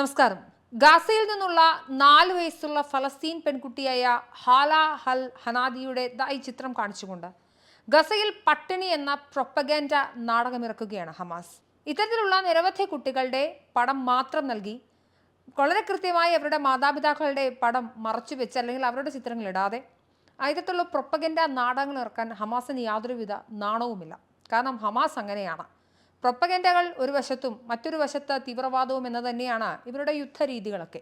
നമസ്കാരം. ഗാസയിൽ നിന്നുള്ള നാല് വയസ്സുള്ള ഫലസ്തീൻ പെൺകുട്ടിയായ ഹാല ഹൽ ഹനാദിയുടെ ദായി ഈ ചിത്രം കാണിച്ചുകൊണ്ട് ഗസയിൽ പട്ടിണി എന്ന പ്രൊപ്പഗാൻഡ നാടകമിറക്കുകയാണ് ഹമാസ്. ഇത്തരത്തിലുള്ള നിരവധി കുട്ടികളുടെ പടം മാത്രം നൽകി വളരെ കൃത്യമായി അവരുടെ മാതാപിതാക്കളുടെ പടം മറച്ചു വെച്ച് അല്ലെങ്കിൽ അവരുടെ ചിത്രങ്ങൾ ഇടാതെ ഇത്തരത്തിലുള്ള പ്രൊപ്പഗൻഡ നാടകങ്ങൾ ഇറക്കാൻ ഹമാസിന് യാതൊരുവിധ നാണവുമില്ല. കാരണം ഹമാസ് അങ്ങനെയാണ്. പ്രൊപ്പഗൻഡകൾ ഒരു വശത്തും മറ്റൊരു വശത്ത് തീവ്രവാദവും എന്ന് തന്നെയാണ് ഇവരുടെ യുദ്ധരീതികളൊക്കെ.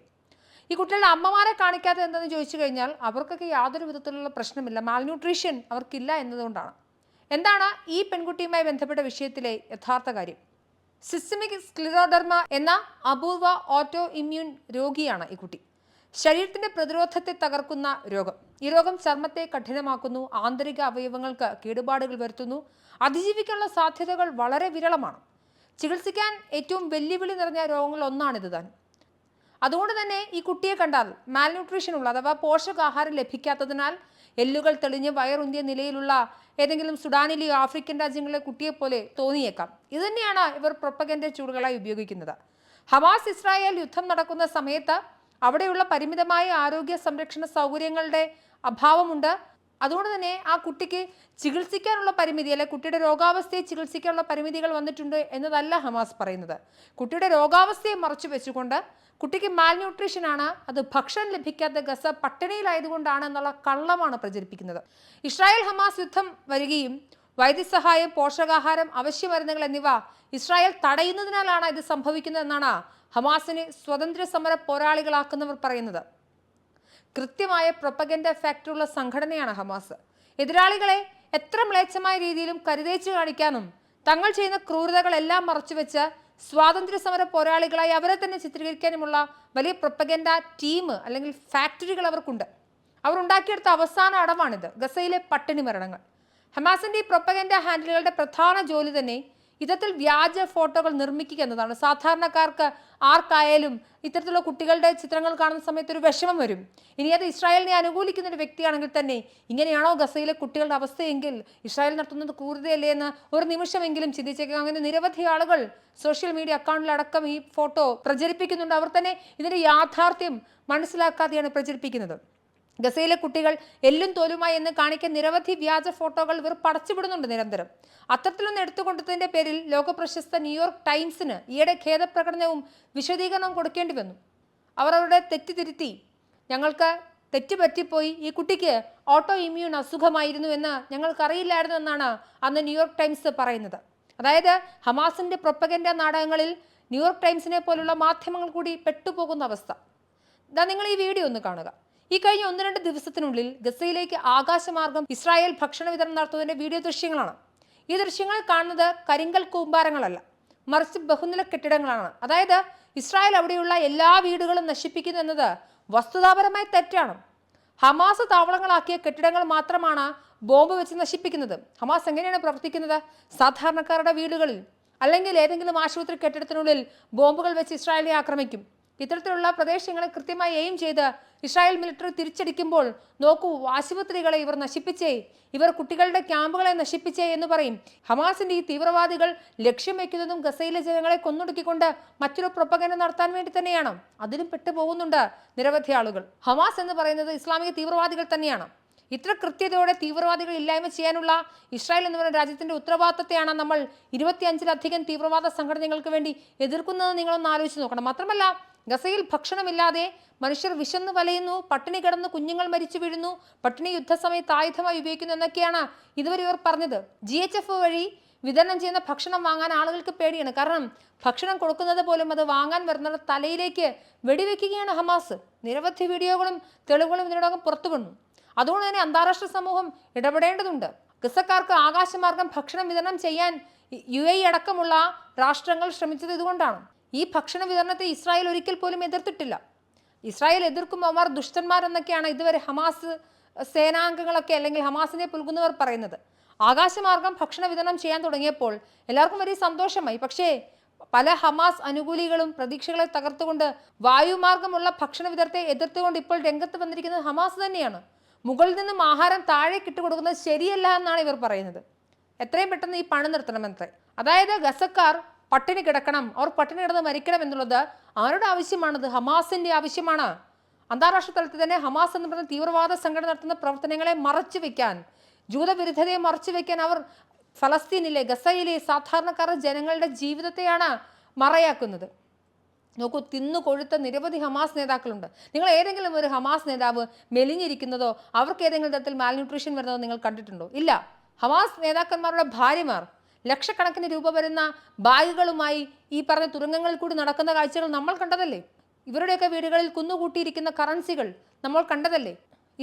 ഈ കുട്ടികളുടെ അമ്മമാരെ കാണിക്കാത്തത് എന്തെന്ന് ചോദിച്ചു കഴിഞ്ഞാൽ അവർക്കൊക്കെ യാതൊരു വിധത്തിലുള്ള പ്രശ്നമില്ല. മാൽന്യൂട്രീഷൻ അവർക്കില്ല എന്നതുകൊണ്ടാണ്. എന്താണ് ഈ പെൺകുട്ടിയുമായി ബന്ധപ്പെട്ട വിഷയത്തിലെ യഥാർത്ഥ കാര്യം? സിസ്റ്റമിക് സ്ക്ലിറോഡർമ എന്ന അപൂർവ ഓട്ടോ ഇമ്മ്യൂൺ രോഗിയാണ് ഈ കുട്ടി. ശരീരത്തിന്റെ പ്രതിരോധത്തെ തകർക്കുന്ന രോഗം. ഈ രോഗം ചർമ്മത്തെ കഠിനമാക്കുന്നു ആന്തരിക അവയവങ്ങൾക്ക് കേടുപാടുകൾ വരുത്തുന്നു അതിജീവിക്കാനുള്ള സാധ്യതകൾ വളരെ വിരളമാണ്. ചികിത്സിക്കാൻ ഏറ്റവും വെല്ലുവിളി നിറഞ്ഞ രോഗങ്ങളിൽ ഒന്നാണിത് താൻ അതുകൊണ്ട് തന്നെ ഈ കുട്ടിയെ കണ്ടാൽ മാൽന്യൂട്രീഷൻ ഉള്ള അഥവാ പോഷകാഹാരം ലഭിക്കാത്തതിനാൽ എല്ലുകൾ തെളിഞ്ഞ് വയറുന്തിയ നിലയിലുള്ള ഏതെങ്കിലും സുഡാനിലെയോ ആഫ്രിക്കൻ രാജ്യങ്ങളിലെ കുട്ടിയെ പോലെ തോന്നിയേക്കാം. ഇതുതന്നെയാണ് ഇവർ പ്രൊപ്പഗൻഡ ചൂടുകളായി ഉപയോഗിക്കുന്നത്. ഹമാസ് ഇസ്രായേൽ യുദ്ധം നടക്കുന്ന സമയത്ത് അവിടെയുള്ള പരിമിതമായ ആരോഗ്യ സംരക്ഷണ സൗകര്യങ്ങളുടെ അഭാവമുണ്ട്. അതുകൊണ്ട് തന്നെ ആ കുട്ടിക്ക് ചികിത്സിക്കാനുള്ള പരിമിതി അല്ലെ കുട്ടിയുടെ രോഗാവസ്ഥയെ ചികിത്സിക്കാനുള്ള പരിമിതികൾ വന്നിട്ടുണ്ട് എന്നതല്ല ഹമാസ് പറയുന്നത്. കുട്ടിയുടെ രോഗാവസ്ഥയെ മറച്ചു വെച്ചുകൊണ്ട് കുട്ടിക്ക് മാൽന്യൂട്രീഷൻ ആണ് അത് ഭക്ഷണം ലഭിക്കാത്ത ഗസ പട്ടിണിയിലായതുകൊണ്ടാണ് എന്നുള്ള കള്ളമാണ് പ്രചരിപ്പിക്കുന്നത്. ഇസ്രായേൽ ഹമാസ് യുദ്ധം വരികയും വൈദ്യസഹായം പോഷകാഹാരം അവശ്യ മരുന്നുകൾ എന്നിവ ഇസ്രായേൽ തടയുന്നതിനാലാണ് ഇത് സംഭവിക്കുന്നതെന്നാണ് ഹമാസിനെ സ്വതന്ത്ര സമര പോരാളികളാക്കുന്നവർ പറയുന്നത്. കൃത്യമായ പ്രൊപ്പഗൻഡ ഫാക്ടറുള്ള സംഘടനയാണ് ഹമാസ്. എതിരാളികളെ എത്ര മ്ലേച്ഛമായ രീതിയിലും കരുതേച്ചു കാണിക്കാനും തങ്ങൾ ചെയ്യുന്ന ക്രൂരതകളെല്ലാം മറച്ചുവെച്ച് സ്വാതന്ത്ര്യ സമര പോരാളികളായി അവരെ തന്നെ ചിത്രീകരിക്കാനുമുള്ള വലിയ പ്രൊപ്പഗൻഡ ടീം അല്ലെങ്കിൽ ഫാക്ടറികൾ അവർക്കുണ്ട്. അവർ ഉണ്ടാക്കിയെടുത്ത അവസാന അടവാണിത് ഗസയിലെ പട്ടിണി മരണങ്ങൾ. ഹമാസിന്റെ പ്രൊപ്പഗൻഡ ഹാൻഡിലുകളുടെ പ്രധാന ജോലി തന്നെ ഇത്തരത്തിൽ വ്യാജ ഫോട്ടോകൾ നിർമ്മിക്കുക എന്നതാണ്. സാധാരണക്കാർക്ക് ആർക്കായാലും ഇത്തരത്തിലുള്ള കുട്ടികളുടെ ചിത്രങ്ങൾ കാണുന്ന സമയത്ത് ഒരു വിഷമം വരും. ഇനി അത് ഇസ്രായേലിനെ അനുകൂലിക്കുന്ന ഒരു വ്യക്തിയാണെങ്കിൽ തന്നെ ഇങ്ങനെയാണോ ഗസയിലെ കുട്ടികളുടെ അവസ്ഥയെങ്കിൽ ഇസ്രായേൽ നടത്തുന്നത് ക്രൂരതയല്ലേ എന്ന് ഒരു നിമിഷമെങ്കിലും ചിന്തിച്ചേക്കാം. അങ്ങനെ നിരവധി ആളുകൾ സോഷ്യൽ മീഡിയ അക്കൗണ്ടിലടക്കം ഈ ഫോട്ടോ പ്രചരിപ്പിക്കുന്നുണ്ട്. അവർ തന്നെ ഇതിന്റെ യാഥാർത്ഥ്യം മനസ്സിലാക്കാതെയാണ് പ്രചരിപ്പിക്കുന്നത്. ഗസയിലെ കുട്ടികൾ എല്ലും തോലുമായി എന്ന് കാണിക്കാൻ നിരവധി വ്യാജ ഫോട്ടോകൾ ഇവർ പടച്ചുവിടുന്നുണ്ട് നിരന്തരം. അത്തരത്തിലൊന്ന് എടുത്തുകൊണ്ടതിന്റെ പേരിൽ ലോകപ്രശസ്ത ന്യൂയോർക്ക് ടൈംസിന് ഈയിടെ ഖേദപ്രകടനവും വിശദീകരണവും കൊടുക്കേണ്ടി വന്നു. അവർ അവരുടെ തെറ്റ് തിരുത്തി. ഞങ്ങൾക്ക് തെറ്റ് പറ്റിപ്പോയി. ഈ കുട്ടിക്ക് ഓട്ടോ ഇമ്മ്യൂൺ അസുഖമായിരുന്നു എന്ന് ഞങ്ങൾക്കറിയില്ലായിരുന്നു എന്നാണ് അന്ന് ന്യൂയോർക്ക് ടൈംസ് പറയുന്നത്. അതായത് ഹമാസിന്റെ പ്രൊപ്പഗൻഡ നാടകങ്ങളിൽ ന്യൂയോർക്ക് ടൈംസിനെ പോലുള്ള മാധ്യമങ്ങൾ കൂടി പെട്ടുപോകുന്ന അവസ്ഥ. ഇതാ നിങ്ങൾ ഈ വീഡിയോ ഒന്ന് കാണുക. ഈ കഴിഞ്ഞ ഒന്ന് രണ്ട് ദിവസത്തിനുള്ളിൽ ഗസയിലേക്ക് ആകാശമാർഗം ഇസ്രായേൽ ഭക്ഷണ വിതരണം നടത്തുന്നതിന്റെ വീഡിയോ ദൃശ്യങ്ങളാണ്. ഈ ദൃശ്യങ്ങൾ കാണുന്നത് കരിങ്കൽ കൂമ്പാരങ്ങളല്ല മറിച്ച് ബഹുനില കെട്ടിടങ്ങളാണ്. അതായത് ഇസ്രായേൽ അവിടെയുള്ള എല്ലാ വീടുകളും നശിപ്പിക്കുന്നു എന്നത് വസ്തുതാപരമായി തെറ്റാണ്. ഹമാസ് താവളങ്ങളാക്കിയ കെട്ടിടങ്ങൾ മാത്രമാണ് ബോംബ് വെച്ച് നശിപ്പിക്കുന്നത്. ഹമാസ് എങ്ങനെയാണ് പ്രവർത്തിക്കുന്നത്? സാധാരണക്കാരുടെ വീടുകളിൽ അല്ലെങ്കിൽ ഏതെങ്കിലും ആശുപത്രി കെട്ടിടത്തിനുള്ളിൽ ബോംബുകൾ വെച്ച് ഇസ്രായേലിനെ ആക്രമിക്കും. ഇത്തരത്തിലുള്ള പ്രദേശങ്ങളെ കൃത്യമായി എയിം ചെയ്ത് ഇസ്രായേൽ മിലിറ്ററി തിരിച്ചടിക്കുമ്പോൾ നോക്കൂ ആശുപത്രികളെ ഇവർ നശിപ്പിച്ചേ ഇവർ കുട്ടികളുടെ ക്യാമ്പുകളെ നശിപ്പിച്ചേ എന്ന് പറയും. ഹമാസിന്റെ ഈ തീവ്രവാദികൾ ലക്ഷ്യം വയ്ക്കുന്നതും ഗസയിലെ ജനങ്ങളെ കൊന്നൊടുക്കിക്കൊണ്ട് മറ്റൊരു പ്രൊപ്പഗന നടത്താൻ വേണ്ടി തന്നെയാണ്. അതിലും പെട്ടുപോകുന്നുണ്ട് നിരവധി ആളുകൾ. ഹമാസ് എന്ന് പറയുന്നത് ഇസ്ലാമിക തീവ്രവാദികൾ തന്നെയാണ്. ഇത്ര കൃത്യതയോടെ തീവ്രവാദികൾ ഇല്ലായ്മ ചെയ്യാനുള്ള ഇസ്രായേൽ എന്ന് പറയുന്ന രാജ്യത്തിന്റെ ഉത്തരവാദിത്തത്തെയാണ് നമ്മൾ ഇരുപത്തിയഞ്ചിലധികം തീവ്രവാദ സംഘടനകൾക്ക് വേണ്ടി എതിർക്കുന്നത് നിങ്ങളൊന്ന് ആലോചിച്ച് നോക്കണം. മാത്രമല്ല ഗസയിൽ ഭക്ഷണമില്ലാതെ മനുഷ്യർ വിശന്നു വലയുന്നു പട്ടിണി കിടന്ന് കുഞ്ഞുങ്ങൾ മരിച്ചു വീഴുന്നു പട്ടിണി യുദ്ധസമയത്ത് ആയുധമായി ഉപയോഗിക്കുന്നു എന്നൊക്കെയാണ് ഇതുവരെ ഇവർ പറഞ്ഞത്. ജി എച്ച് എഫ് വഴി വിതരണം ചെയ്യുന്ന ഭക്ഷണം വാങ്ങാൻ ആളുകൾക്ക് പേടിയാണ്. കാരണം ഭക്ഷണം കൊടുക്കുന്നത് പോലും അത് വാങ്ങാൻ വരുന്നവരുടെ തലയിലേക്ക് വെടിവെക്കുകയാണ് ഹമാസ്. നിരവധി വീഡിയോകളും തെളിവുകളും ഇതിനോടകം പുറത്തു വന്നു അതുകൊണ്ട് തന്നെ അന്താരാഷ്ട്ര സമൂഹം ഇടപെടേണ്ടതുണ്ട്. ഗസക്കാർക്ക് ആകാശമാർഗം ഭക്ഷണം വിതരണം ചെയ്യാൻ യു എ അടക്കമുള്ള രാഷ്ട്രങ്ങൾ ശ്രമിച്ചത് ഇതുകൊണ്ടാണ്. ഈ ഭക്ഷണ വിതരണത്തെ ഇസ്രായേൽ ഒരിക്കൽ പോലും എതിർത്തിട്ടില്ല. ഇസ്രായേൽ എതിർക്കുമ്പോൾ അവർ ദുഷ്ടന്മാരെന്നൊക്കെയാണ് ഇതുവരെ ഹമാസ് സേനാംഗങ്ങളൊക്കെ അല്ലെങ്കിൽ ഹമാസിനെ പുൽകുന്നവർ പറയുന്നത്. ആകാശമാർഗം ഭക്ഷണ വിതരണം ചെയ്യാൻ തുടങ്ങിയപ്പോൾ എല്ലാവർക്കും വലിയ സന്തോഷമായി. പക്ഷേ പല ഹമാസ് അനുകൂലികളും പ്രതീക്ഷകളെ തകർത്തുകൊണ്ട് വായുമാർഗമുള്ള ഭക്ഷണ വിതരണത്തെ എതിർത്തുകൊണ്ട് ഇപ്പോൾ രംഗത്ത് വന്നിരിക്കുന്നത് ഹമാസ് തന്നെയാണ്. മുകളിൽ നിന്നും ആഹാരം താഴേക്ക് ഇട്ട് കൊടുക്കുന്നത് ശരിയല്ല എന്നാണ് ഇവർ പറയുന്നത്. എത്രയും പെട്ടെന്ന് ഈ പണി നിർത്തണമെന്നത്രേ. അതായത് ഗസക്കാർ പട്ടിണി കിടക്കണം അവർ പട്ടിണി കിടന്ന് മരിക്കണം എന്നുള്ളത് ആരുടെ ആവശ്യമാണത്? ഹമാസിന്റെ ആവശ്യമാണ്. അന്താരാഷ്ട്ര തലത്തിൽ തന്നെ ഹമാസ് എന്ന് പറയുന്ന തീവ്രവാദ സംഘടന നടത്തുന്ന പ്രവർത്തനങ്ങളെ മറച്ചു വെക്കാൻ ജൂതവിരുദ്ധതയെ മറച്ചു വെക്കാൻ അവർ ഫലസ്തീനിലെ ഗസയിലെ സാധാരണക്കാരുടെ ജനങ്ങളുടെ ജീവിതത്തെയാണ് മറയാക്കുന്നത്. നോക്കൂ തിന്നു കൊഴുത്ത നിരവധി ഹമാസ് നേതാക്കളുണ്ട്. നിങ്ങൾ ഏതെങ്കിലും ഒരു ഹമാസ് നേതാവ് മെലിഞ്ഞിരിക്കുന്നതോ അവർക്ക് ഏതെങ്കിലും തരത്തിൽ മാൽന്യൂട്രീഷൻ വരുന്നതോ നിങ്ങൾ കണ്ടിട്ടുണ്ടോ? ഇല്ല. ഹമാസ് നേതാക്കന്മാരുടെ ഭാര്യമാർ ലക്ഷക്കണക്കിന് രൂപ വരുന്ന ബാഗുകളുമായി ഈ പറഞ്ഞ തുരങ്കങ്ങളിൽ കൂടി നടക്കുന്ന കാഴ്ചകൾ നമ്മൾ കണ്ടതല്ലേ? ഇവരുടെയൊക്കെ വീടുകളിൽ കുന്നുകൂട്ടിയിരിക്കുന്ന കറൻസികൾ നമ്മൾ കണ്ടതല്ലേ?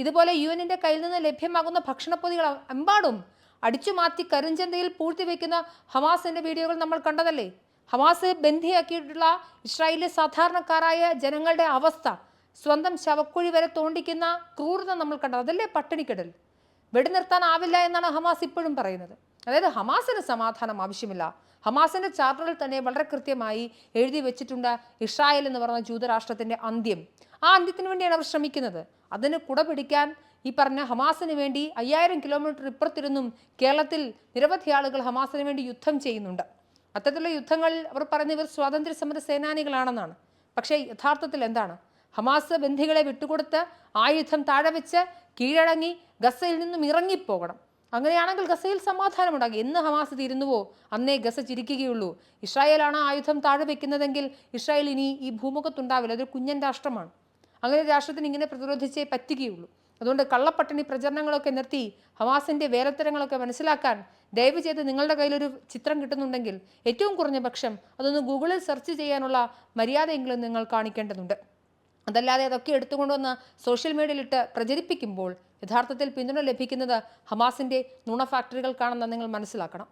ഇതുപോലെ യു എന്നിന്റെ കയ്യിൽ നിന്ന് ലഭ്യമാകുന്ന ഭക്ഷണപ്പൊതികൾ എമ്പാടും അടിച്ചു മാറ്റി കരിഞ്ചന്തയിൽ പൂഴ്ത്തിവെക്കുന്ന ഹമാസിന്റെ വീഡിയോകൾ നമ്മൾ കണ്ടതല്ലേ? ഹമാസ് ബന്ധിയാക്കിയിട്ടുള്ള ഇസ്രായേലിലെ സാധാരണക്കാരായ ജനങ്ങളുടെ അവസ്ഥ സ്വന്തം ശവക്കുഴി വരെ തോണ്ടിക്കുന്ന ക്രൂരത നമ്മൾ കണ്ടത്. അതല്ലേ പട്ടിണിക്കിടൽ? വെടിനിർത്താനാവില്ല എന്നാണ് ഹമാസ് ഇപ്പോഴും പറയുന്നത്. അതായത് ഹമാസിന് സമാധാനം ആവശ്യമില്ല. ഹമാസിന്റെ ചാർട്ടറിൽ തന്നെ വളരെ കൃത്യമായി എഴുതി വെച്ചിട്ടുണ്ട് ഇസ്രായേൽ എന്ന് പറഞ്ഞ ജൂതരാഷ്ട്രത്തിന്റെ അന്ത്യം. ആ അന്ത്യത്തിന് വേണ്ടിയാണ് അവർ ശ്രമിക്കുന്നത്. അതിന് കുട പിടിക്കാൻ ഈ പറഞ്ഞ ഹമാസിന് വേണ്ടി അയ്യായിരം കിലോമീറ്റർ ഇപ്പുറത്തിരുന്നും കേരളത്തിൽ നിരവധി ആളുകൾ ഹമാസിന് വേണ്ടി യുദ്ധം ചെയ്യുന്നുണ്ട്. അത്തരത്തിലുള്ള യുദ്ധങ്ങളിൽ അവർ പറയുന്ന ഇവർ സ്വാതന്ത്ര്യ സമര സേനാനികളാണെന്നാണ്. പക്ഷേ യഥാർത്ഥത്തിൽ എന്താണ്? ഹമാസ് ബന്ധികളെ വിട്ടുകൊടുത്ത് ആയുധം താഴെ വെച്ച് കീഴടങ്ങി ഗസയിൽ നിന്നും ഇറങ്ങിപ്പോകണം. അങ്ങനെയാണെങ്കിൽ ഗസയിൽ സമാധാനമുണ്ടാകും. എന്ന് ഹമാസ് തീരുന്നുവോ? അന്നേ ഗസ ചിരിക്കുകയുള്ളൂ. ഇസ്രായേലാണ് ആയുധം താഴെ വെക്കുന്നതെങ്കിൽ ഇസ്രായേൽ ഇനി ഈ ഭൂമുഖത്തുണ്ടാവില്ല. അതൊരു കുഞ്ഞൻ രാഷ്ട്രമാണ്. അങ്ങനെ രാഷ്ട്രത്തിന് ഇങ്ങനെ പ്രതിരോധിച്ചേ പറ്റുകയുള്ളൂ. അതുകൊണ്ട് കള്ളപ്പട്ടിണി പ്രചരണങ്ങളൊക്കെ നിർത്തി ഹമാസിന്റെ വേലത്തരങ്ങളൊക്കെ മനസ്സിലാക്കാൻ ദയവ് ചെയ്ത് നിങ്ങളുടെ കയ്യിലൊരു ചിത്രം കിട്ടുന്നുണ്ടെങ്കിൽ ഏറ്റവും കുറഞ്ഞ പക്ഷം അതൊന്ന് ഗൂഗിളിൽ സെർച്ച് ചെയ്യാനുള്ള മര്യാദയെങ്കിലും നിങ്ങൾ കാണിക്കേണ്ടതുണ്ട്. അതല്ലാതെ അതൊക്കെ എടുത്തുകൊണ്ടുവന്ന് സോഷ്യൽ മീഡിയയിലിട്ട് പ്രചരിപ്പിക്കുമ്പോൾ യഥാർത്ഥത്തിൽ പിന്തുണ ലഭിക്കുന്നത് ഹമാസിന്റെ നുണ ഫാക്ടറികൾക്കാണെന്ന് നിങ്ങൾ മനസ്സിലാക്കണം.